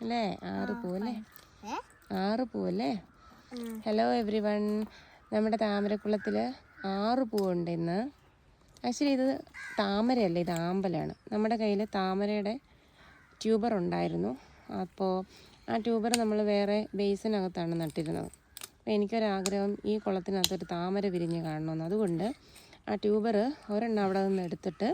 അല്ലേ? ആറ് പൂവല്ലേ? ആറ് പൂവല്ലേ. ഹലോ എവ്രി വൺ നമ്മുടെ താമരക്കുളത്തിൽ ആറ് പൂവുണ്ട് ഇന്ന്. ആക്ച്വലി ഇത് താമരയല്ല ഇത് ആമ്പലാണ്. നമ്മുടെ കയ്യിൽ താമരയുടെ ട്യൂബർ ഉണ്ടായിരുന്നു. അപ്പോൾ ആ ട്യൂബർ നമ്മൾ വേറെ ബേസിനകത്താണ് നട്ടിരുന്നത്. അപ്പോൾ എനിക്കൊരാഗ്രഹം ഈ കുളത്തിനകത്തൊരു താമര വിരിഞ്ഞ് കാണണമെന്ന്. അതുകൊണ്ട് ആ ട്യൂബർ ഒരെണ്ണം അവിടെ നിന്ന് എടുത്തിട്ട്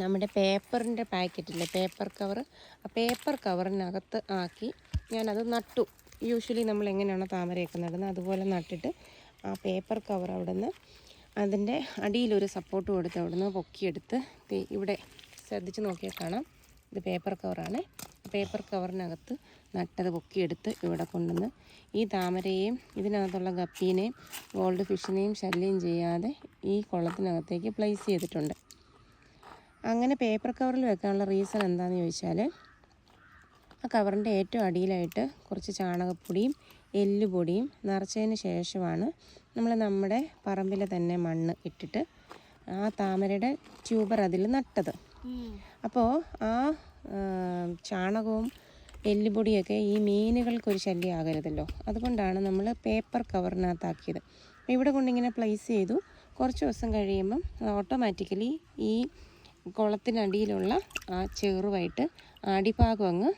നമ്മുടെ പേപ്പറിന്റെ പാക്കറ്റില്ലേ പേപ്പർ കവർ. ആ പേപ്പർ കവറിനകത്ത് ആക്കി ഞാനത് നട്ടു. യൂഷ്വലി നമ്മൾ എങ്ങനെയാണോ താമരയൊക്കെ നടുന്നത് അതുപോലെ നട്ടിട്ട് ആ പേപ്പർ കവർ അവിടെ നിന്ന് അതിന്റെ അടിയിലൊരു സപ്പോർട്ട് കൊടുത്ത് അവിടെ നിന്ന് പൊക്കിയെടുത്ത് ഇവിടെ ശ്രദ്ധിച്ച് നോക്കിയാൽ കാണാം. ഇത് പേപ്പർ കവറാണ് പേപ്പർ കവറിനകത്ത് നട്ടത് പൊക്കിയെടുത്ത് ഇവിടെ കൊണ്ടുവന്ന് ഈ താമരയെയും ഇതിനകത്തുള്ള ഗപ്പീനെയും ഗോൾഡ് ഫിഷിനെയും ശല്യം ചെയ്യാതെ ഈ കുളത്തിനകത്തേക്ക് പ്ലേസ് ചെയ്തിട്ടുണ്ട്. അങ്ങനെ പേപ്പർ കവറിൽ വെക്കാനുള്ള റീസൺ എന്താണെന്ന് ചോദിച്ചാൽ ആ കവറിന്റെ ഏറ്റവും അടിയിലായിട്ട് കുറച്ച് ചാണകപ്പൊടിയും എല്ലുപൊടിയും നിറച്ചതിന് ശേഷമാണ് നമ്മൾ നമ്മുടെ പറമ്പിൽ തന്നെ മണ്ണ് ഇട്ടിട്ട് ആ താമരയുടെ ട്യൂബർ അതിൽ നട്ടത്. അപ്പോൾ ആ ചാണകവും എല്ലുപൊടിയൊക്കെ ഈ മീനുകൾക്കൊരു ശല്യമാകരുതല്ലോ. അതുകൊണ്ടാണ് നമ്മൾ പേപ്പർ കവറിനകത്താക്കിയത് ഇവിടെ കൊണ്ടിങ്ങനെ പ്ലേസ് ചെയ്തു. കുറച്ച് ദിവസം കഴിയുമ്പം ഓട്ടോമാറ്റിക്കലി ഈ കുളത്തിനടിയിലുള്ള ആ ചെറുവായിട്ട് അടിഭാഗം അങ്ങ്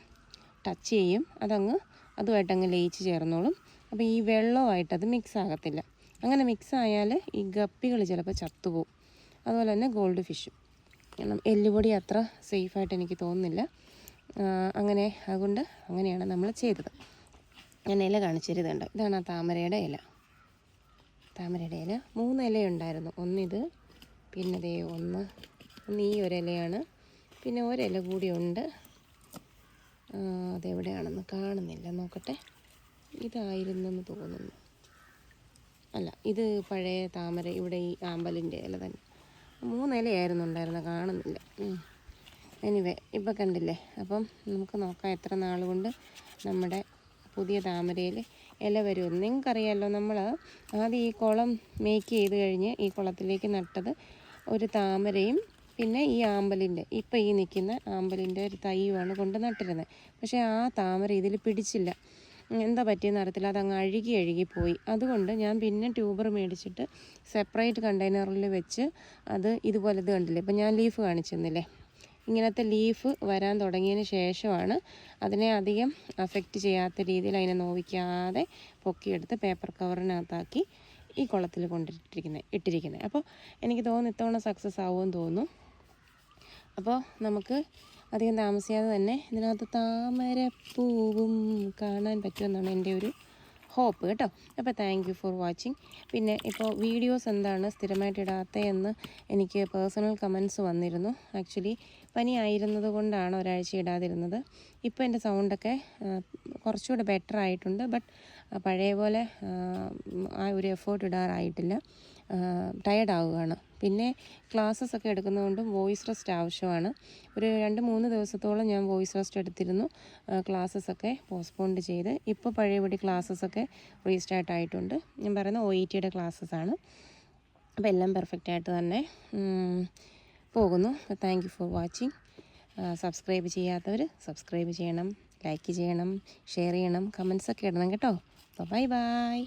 ടച്ച് ചെയ്യും. അതങ്ങ് അതുമായിട്ട് അങ്ങ് ലയിച്ച് ചേർന്നോളും. അപ്പോൾ ഈ വെള്ളമായിട്ട് അത് മിക്സ് ആകത്തില്ല. അങ്ങനെ മിക്സ് ആയാൽ ഈ ഗപ്പികൾ ചിലപ്പോൾ ചത്തുപോകും അതുപോലെ തന്നെ ഗോൾഡ് ഫിഷും കാരണം എല്ലുപൊടി അത്ര സേഫായിട്ട് എനിക്ക് തോന്നുന്നില്ല. അങ്ങനെ അതുകൊണ്ട് അങ്ങനെയാണ് നമ്മൾ ചെയ്തത്. ഞാൻ ഇല കാണിച്ചിരുന്നുണ്ട് ഇതാണ് ആ താമരയുടെ ഇല. താമരയുടെ ഇല. മൂന്ന് ഇലയുണ്ടായിരുന്നു. ഒന്നിത് പിന്നെ ദേ ഒന്ന് ഒന്ന് ഈ ഒരിലയാണ്. പിന്നെ ഒരില കൂടിയുണ്ട് അതെവിടെയാണെന്ന് കാണുന്നില്ല. നോക്കട്ടെ. ഇതായിരുന്നെന്ന് തോന്നുന്നു. അല്ല ഇത് പഴയ താമര ഇവിടെ ഈ ആമ്പലിന്റെ ഇല തന്നെ. മൂന്നിലയായിരുന്നു ഉണ്ടായിരുന്നത് കാണുന്നില്ല. എനിവേ ഇപ്പം കണ്ടില്ലേ? അപ്പം നമുക്ക് നോക്കാം എത്ര നാൾ കൊണ്ട് നമ്മുടെ പുതിയ താമരയിൽ ഇല വരും നിങ്ങൾക്കറിയാമല്ലോ നമ്മൾ ആദ്യം ഈ കുളം മേക്ക് ചെയ്ത് കഴിഞ്ഞ് ഈ കുളത്തിലേക്ക് നട്ടത് ഒരു താമരയും പിന്നെ ഈ ആമ്പലിന്റെ ഇപ്പം ഈ നിൽക്കുന്ന ആമ്പലിന്റെ ഒരു തൈയുമാണ് കൊണ്ട് നട്ടിരുന്നത്. പക്ഷേ ആ താമര ഇതിൽ പിടിച്ചില്ല. എന്താ പറ്റിയെന്ന് അറിയത്തില്ല. അതങ്ങ് അഴുകി അഴുകി പോയി. അതുകൊണ്ട് ഞാൻ പിന്നെ ട്യൂബർ മേടിച്ചിട്ട് സെപ്പറേറ്റ് കണ്ടെയ്നറിൽ വെച്ച് അത് ഇതുപോലെ ഇത് കണ്ടില്ലേ? ഇപ്പം ഞാൻ ലീഫ് കാണിച്ചെന്നില്ലേ? ഇങ്ങനത്തെ ലീഫ് വരാൻ തുടങ്ങിയതിന് ശേഷമാണ് അതിനെ അധികം അഫക്റ്റ് ചെയ്യാത്ത രീതിയിൽ അതിനെ നോവിക്കാതെ പൊക്കിയെടുത്ത് പേപ്പർ കവറിനകത്താക്കി ഈ കുളത്തിൽ കൊണ്ടിട്ടിരിക്കുന്നത് ഇട്ടിരിക്കുന്നത്. അപ്പോൾ എനിക്ക് തോന്നുന്നു ഇത്തവണ സക്സസ് ആവുമെന്ന് തോന്നുന്നു. അപ്പോൾ നമുക്ക് അധികം താമസിയാതെ തന്നെ ഇതിനകത്ത് താമരപ്പൂവും കാണാൻ പറ്റുമെന്നാണ് എന്റെ ഒരു ഹോപ്പ് കേട്ടോ. അപ്പോൾ താങ്ക് യു ഫോർ വാച്ചിങ് പിന്നെ ഇപ്പോൾ വീഡിയോസ് എന്താണ് സ്ഥിരമായിട്ട് ഇടാത്തതെന്ന് എനിക്ക് പേഴ്സണൽ കമൻസ് വന്നിരുന്നു. ആക്ച്വലി പനി ആയിരുന്നത് കൊണ്ടാണ് ഒരാഴ്ച ഇടാതിരുന്നത്. ഇപ്പോൾ എന്റെ സൗണ്ടൊക്കെ കുറച്ചുകൂടെ ബെറ്റർ ആയിട്ടുണ്ട്. ബട്ട് പഴയ പോലെ ആ ഒരു എഫേർട്ട് ഇടാറായിട്ടില്ല. ടയേർഡ് ആവുകയാണ്. പിന്നെ ക്ലാസ്സസ് ഒക്കെ എടുക്കുന്നതുകൊണ്ട് വോയിസ് റെസ്റ്റ് ആവശ്യമാണ്. ഒരു രണ്ട് മൂന്ന് ദിവസത്തോളം ഞാൻ വോയിസ് റെസ്റ്റ് എടുത്തിരുന്നു. ക്ലാസ്സസ് ഒക്കെ പോസ്റ്റ്പോണ്ട് ചെയ്ത് ഇപ്പോൾ പഴയപടി ഒക്കെ റീസ്റ്റാർട്ട് ആയിട്ടുണ്ട്. ഞാൻ പറയുന്ന ഒ ഇ ടിയുടെ ആണ്. അപ്പോൾ എല്ലാം പെർഫെക്റ്റ് ആയിട്ട് തന്നെ പോകുന്നു. Thank you for watching subscribe ചെയ്യാത്തവർ സബ്സ്ക്രൈബ് ചെയ്യണം ലൈക്ക് ചെയ്യണം ഷെയർ ചെയ്യണം കമൻസ് ഒക്കെ ഇടണം കേട്ടോ. അപ്പോൾ ബൈ ബൈ